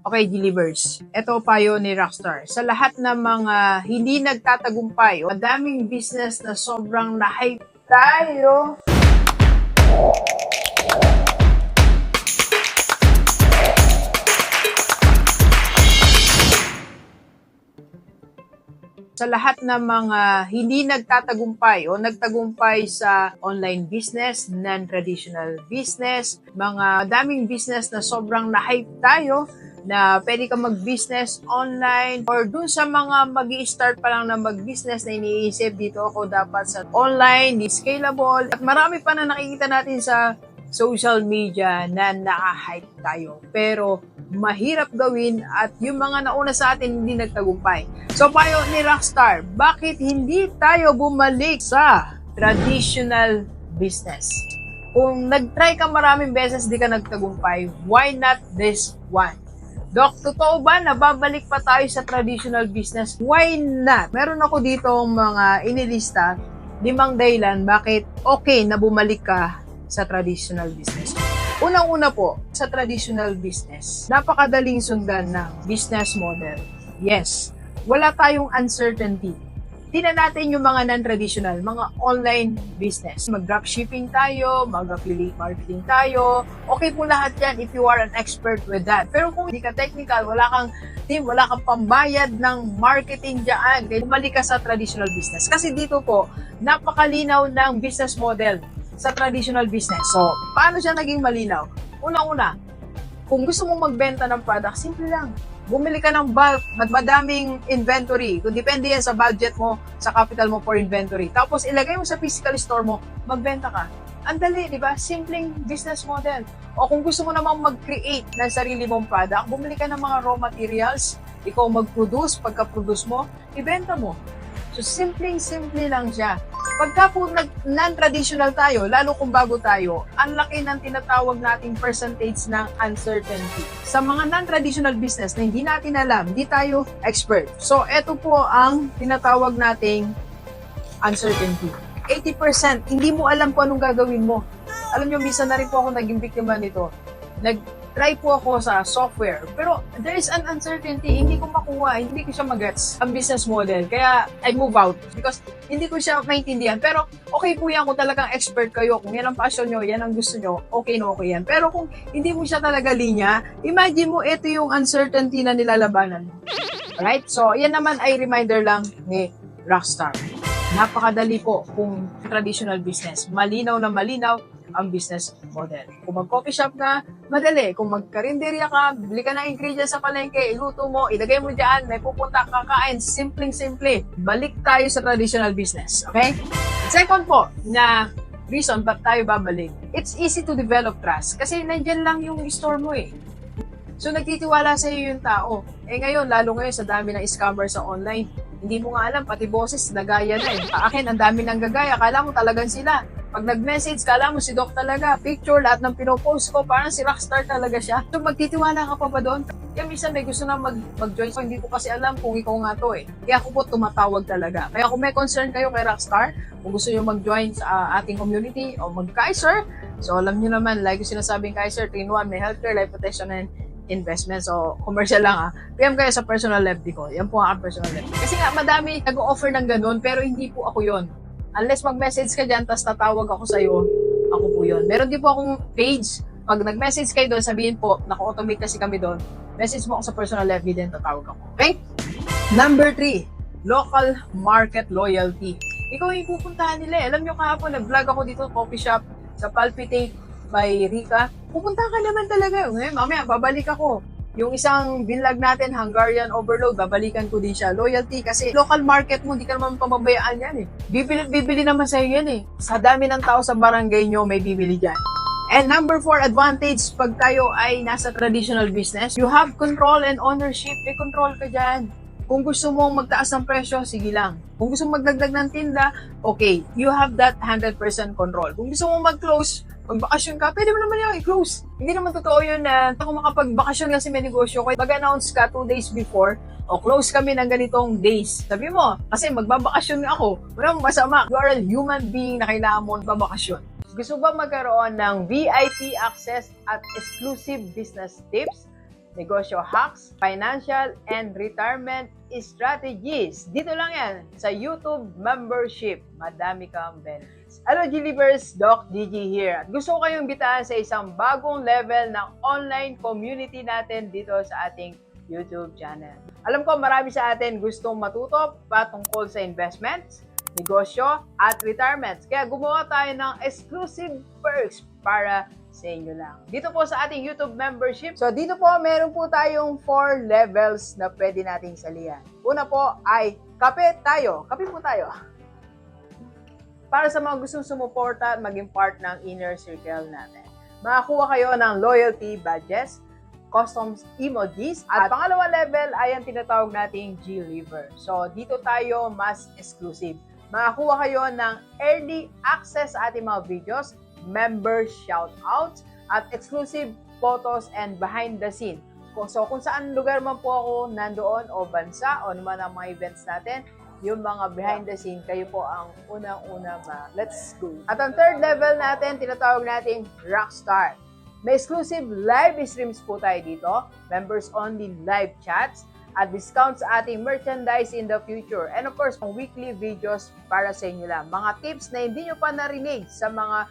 Okay, Delivers. Ito payo ni Rockstar. Sa lahat ng mga hindi nagtatagumpay, madaming business na sobrang na-hype tayo. sa lahat ng mga hindi nagtatagumpay o nagtagumpay sa online business, non-traditional business, mga daming business na sobrang na-hype tayo na pwede ka mag-business online or dun sa mga mag start pa lang na mag-business na iniisip dito ako dapat sa online, di scalable at marami pa na nakikita natin sa social media na naka-hype tayo. Pero mahirap gawin at yung mga nauna sa atin hindi nagtagumpay. So payo ni Rockstar, bakit hindi tayo bumalik sa traditional business? Kung nag-try ka maraming beses di ka nagtagumpay, why not this one? Dok, totoo ba na babalik pa tayo sa traditional business? Why not? Meron ako dito mga inilista, limang dahilan bakit okay na bumalik ka sa traditional business. Unang-una po, sa traditional business, napakadaling sundan ng business model. Yes, wala tayong uncertainty. Tingnan natin yung mga non-traditional, mga online business. Mag-dropshipping tayo, mag-affiliate marketing tayo. Okay po lahat yan if you are an expert with that. Pero kung hindi ka technical, wala kang team, wala kang pambayad ng marketing dyan, kaya bumalik ka sa traditional business. Kasi dito po, napakalinaw ng business model sa traditional business. So, paano siya naging malinaw? Una-una, kung gusto mong magbenta ng product, simple lang. Bumili ka ng bulk, madaming inventory. Kung depende yan sa budget mo, sa capital mo for inventory. Tapos ilagay mo sa physical store mo, magbenta ka. Ang dali, di ba? Simpleng business model. O kung gusto mo namang mag-create ng sarili mong product, bumili ka ng mga raw materials, ikaw mag-produce, pagka-produce mo, ibenta mo. So, simpleng-simple lang siya. Pagka po nag- non-traditional tayo, lalo kung bago tayo, ang laki ng tinatawag nating percentage ng uncertainty. Sa mga non-traditional business na hindi natin alam, hindi tayo expert. So, ito po ang tinatawag nating uncertainty. 80%, hindi mo alam kung anong gagawin mo. Alam nyo, minsan na rin po ako naging biktima nito. Nag-try po ako sa software. Pero there is an uncertainty. Hindi ko makuha, hindi ko siya magets ang business model. Kaya I move out because hindi ko siya maintindihan. Pero okay po yan kung talagang expert kayo. Kung yan ang passion nyo, yan ang gusto nyo, okay na okay yan. Pero kung hindi mo siya talaga linya, imagine mo, ito yung uncertainty na nilalabanan mo. Right? So, yan naman ay reminder lang ni Rockstar. Napakadali po kung traditional business. Malinaw na malinaw ang business model. Kung mag-coffee shop ka, madali. Kung magkarinderya ka, bili ka ng ingredients sa palengke, iluto mo, ilagay mo dyan, may pupunta kakain, simpleng-simple. Balik tayo sa traditional business. Okay? Second po, na reason ba't tayo babalik, it's easy to develop trust. Kasi nandyan lang yung store mo eh. So, nagtitiwala sa iyo yung tao. Eh ngayon, lalo ngayon sa dami ng scammer sa online, hindi mo nga alam, pati boses, nagaya na eh. Akin, ang dami ng gagaya. Kala mo talagang sila. Pag nag-message, kala mo si Doc talaga. Picture, lahat ng pinopost ko, parang si Rockstar talaga siya. So, magtitiwala ka pa ba doon? Kaya minsan may gusto na mag- mag-join. So, hindi ko kasi alam kung ikaw nga to eh. Kaya ako po tumatawag talaga. Kaya kung may concern kayo kay Rockstar, kung gusto nyo mag-join sa uh, ating community o mag-Kaiser, so alam nyo naman, like yung sinasabing Kaiser, 3-in-1, may healthcare, life protection, and investment. So, commercial lang ah. PM kayo sa personal FD ko. Yan po ang personal FD. Kasi nga, madami nag-offer ng ganun, pero hindi po ako yon. Unless mag-message ka dyan, tapos tatawag ako sa'yo, ako po yon. Meron din po akong page. Pag nag-message kayo doon, sabihin po, naka-automate kasi kami doon. Message mo ako sa personal FB din, tatawag ako. Okay? Number three, local market loyalty. Ikaw yung pupuntahan nila eh. Alam nyo kahapon, nag-vlog ako dito, coffee shop, sa Palpitate by Rika. Pupunta ka naman talaga. Ngayon, mamaya, babalik ako. Yung isang binlog natin, Hungarian Overload, babalikan ko din siya. Loyalty, kasi local market mo, hindi ka naman pamabayaan yan eh. Bibili, bibili naman sa'yo yan eh. Sa dami ng tao sa barangay nyo, may bibili dyan. And number four advantage, pag tayo ay nasa traditional business, you have control and ownership. May control ka dyan. Kung gusto mong magtaas ng presyo, sige lang. Kung gusto mong magdagdag ng tinda, okay, you have that 100% control. Kung gusto mong mag-close, magbakasyon ka, pwede mo naman yung i-close. Hindi naman totoo yun na kung makapagbakasyon kasi may negosyo ko, mag-announce ka two days before, o close kami ng ganitong days. Sabi mo, kasi magbabakasyon ako, walang masama. You are a human being na kailangan mo magbabakasyon. Gusto ba magkaroon ng VIP access at exclusive business tips? negosyo hacks, financial and retirement strategies. Dito lang yan sa YouTube membership. Madami kang benefits. Hello, Gilivers! Doc Gigi here. At gusto ko kayong bitaan sa isang bagong level ng online community natin dito sa ating YouTube channel. Alam ko marami sa atin gustong matuto patungkol sa investments, negosyo, at retirements. Kaya gumawa tayo ng exclusive perks para sa inyo lang. Dito po sa ating YouTube membership. So dito po meron po tayong 4 levels na pwede nating salihan. Una po ay kape tayo. Kape po tayo. Para sa mga gustong sumuporta at maging part ng inner circle natin. Makakuha kayo ng loyalty badges, customs emojis. At pangalawa level ay ang tinatawag nating G-Liver. So, dito tayo mas exclusive. Makakuha kayo ng early access sa ating mga videos, member shoutouts, at exclusive photos and behind the scene. So, kung saan lugar man po ako nandoon o bansa o naman ang mga events natin, yung mga behind the scene, kayo po ang unang-una ma. Let's go. At ang third level natin, tinatawag nating Rockstar. May exclusive live streams po tayo dito, members only live chats, at discounts sa ating merchandise in the future. And of course, weekly videos para sa inyo lang. Mga tips na hindi nyo pa narinig sa mga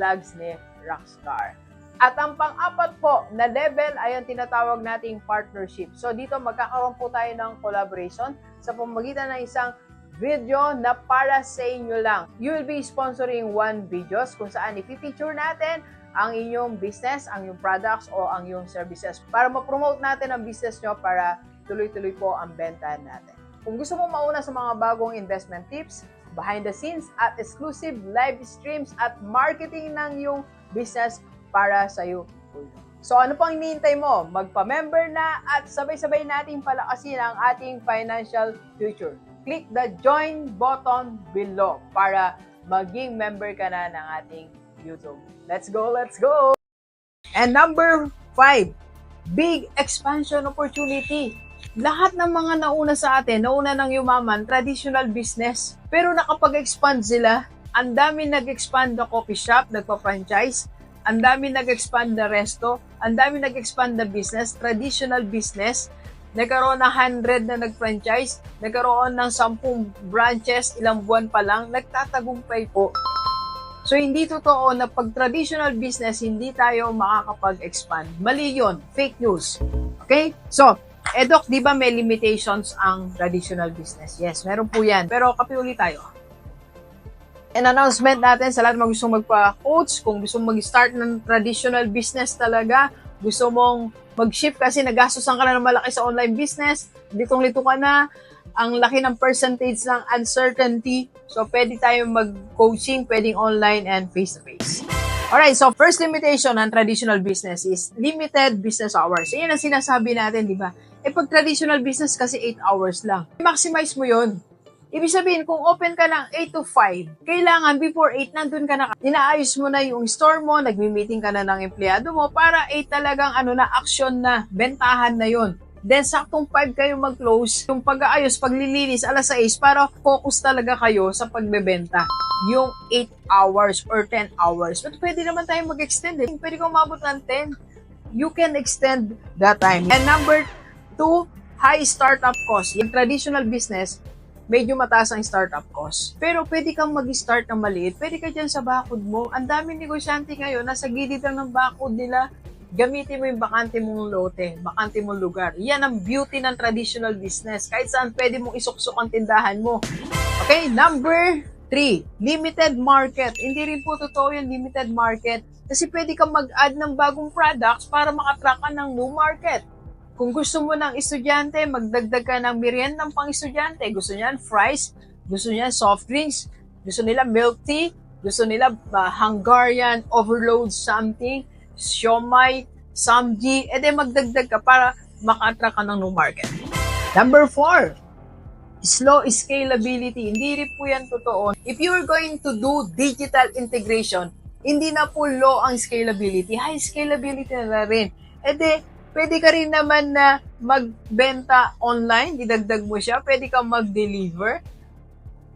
vlogs ni Rockstar. At ang pang-apat po na level ay ang tinatawag nating partnership. So dito magkakaroon po tayo ng collaboration sa pamagitan ng isang video na para sa inyo lang. You will be sponsoring one videos kung saan i-feature natin ang inyong business, ang inyong products o ang inyong services para ma-promote natin ang business nyo para tuloy-tuloy po ang benta natin. Kung gusto mo mauna sa mga bagong investment tips, behind the scenes at exclusive live streams at marketing ng iyong business para sa iyo. So ano pang hinihintay mo? Magpa-member na at sabay-sabay nating palakasin ang ating financial future. Click the join button below para maging member ka na ng ating YouTube. Let's go, let's go! And number five, big expansion opportunity. Lahat ng mga nauna sa atin, nauna ng yumaman, traditional business. Pero nakapag-expand sila, ang dami nag-expand na coffee shop, nagpa-franchise, ang dami nag-expand na resto, ang dami nag-expand na business, traditional business, nagkaroon ng 100 na nag-franchise, nagkaroon ng 10 branches, ilang buwan pa lang, nagtatagumpay po. So, hindi totoo na pag traditional business, hindi tayo makakapag-expand. Mali yun. Fake news. Okay? So, eh doc, di ba may limitations ang traditional business? Yes, meron po yan. Pero kapi ulit tayo. An announcement natin sa lahat mga gustong magpa-coach, kung gusto mag-start ng traditional business talaga, gusto mong mag-shift kasi nagastosan ka na ng malaki sa online business, litong-lito ka na, ang laki ng percentage ng uncertainty. So, pwede tayo mag-coaching, pwedeng online and face-to-face. Alright, so first limitation ng traditional business is limited business hours. So, yan ang sinasabi natin, di ba? Eh, pag traditional business kasi 8 hours lang. Maximize mo yon. Ibig sabihin, kung open ka ng 8 to 5, kailangan before 8, nandun ka na. Inaayos mo na yung store mo, nagmi-meeting ka na ng empleyado mo para 8 talagang ano na, action na, bentahan na yon. Then, saktong 5 kayo mag-close. Yung pag-aayos, paglilinis, alas 6, para focus talaga kayo sa pagbebenta. Yung 8 hours or 10 hours. But pwede naman tayo mag-extend. Eh. Pwede kang umabot ng 10. You can extend that time. And number 2, high startup cost. Yung traditional business, medyo mataas ang startup cost. Pero pwede kang mag-start ng maliit. Pwede ka dyan sa bakod mo. Ang daming negosyante ngayon, nasa gilid lang ng bakod nila. Gamitin mo yung bakante mong lote, bakante mong lugar. Yan ang beauty ng traditional business. Kahit saan pwede mong isuksok ang tindahan mo. Okay, number three, limited market. Hindi rin po totoo yung limited market. Kasi pwede kang mag-add ng bagong products para makatrack ka ng new market. Kung gusto mo ng estudyante, magdagdag ka ng meriendang pang estudyante. Gusto niyan fries, gusto niyan soft drinks, gusto nila milk tea, gusto nila uh, Hungarian overload something, siomay, samji, edi magdagdag ka para maka-attract ka ng new market. Number four, slow scalability. Hindi rin po yan totoo. If you're going to do digital integration, hindi na po low ang scalability. High scalability na rin. E de, pwede ka rin naman na magbenta online, didagdag mo siya. Pwede ka mag-deliver.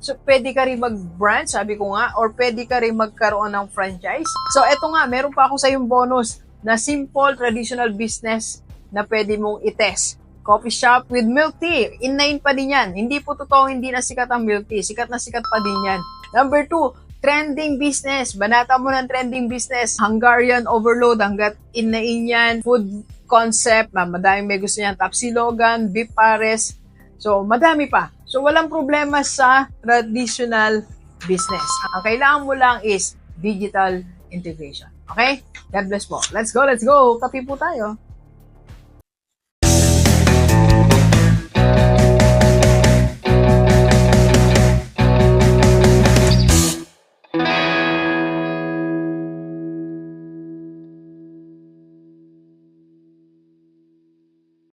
So, pwede ka rin mag-brand, sabi ko nga, or pwede ka rin magkaroon ng franchise. So, eto nga, meron pa ako sa yung bonus na simple traditional business na pwede mong itest. Coffee shop with milk tea. Inline pa din yan. Hindi po totoo hindi na sikat ang milk tea. Sikat na sikat pa din yan. Number two, trending business. Banata mo ng trending business. Hungarian overload hanggat inain yan. Food concept. Ah, Madaming may gusto niyan. Tapsilogan, beef pares. So, madami pa. So, walang problema sa traditional business. Ang kailangan mo lang is digital integration. Okay? God bless po. Let's go, let's go. Kape po tayo.